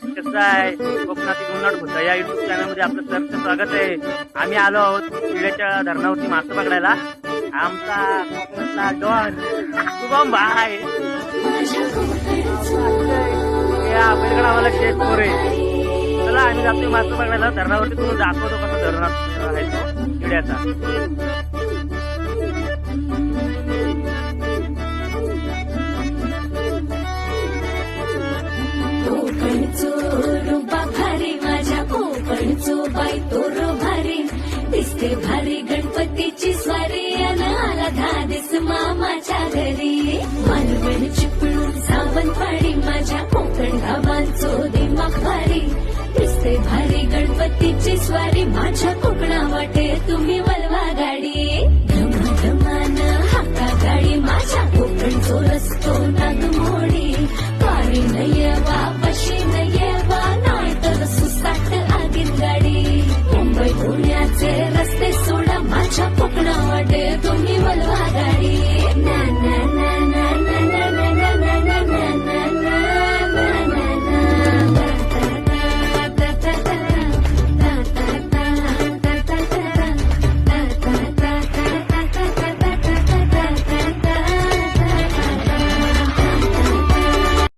कसं आहे कोकणातील उन्हाळ होता या युट्यूब चॅनलमध्ये आपलं सरचं स्वागत आहे. आम्ही आलो आहोत किड्याच्या धरणावरती मासे पकडायला. आमचा कोकणातला डॉन शुभम भाय या आपल्याकडे आम्हाला शेत पोर. आहे चला आम्ही जातोय मासे पकडायला. धरणावरती तुम्ही दाखवतो कसं धरणात आहे पाय तो रो भारी दिसते भारी गणपतीची स्वारी अन आला धादिस मामाच्या घरी. मालवण चिपळून सावंतवाडी माझ्या कोकण गावांचो दिमाग भारी दिसते भारी गणपतीची स्वारी माझ्या कोकणा रस्ते सोडा माझ्या कोकणाकडे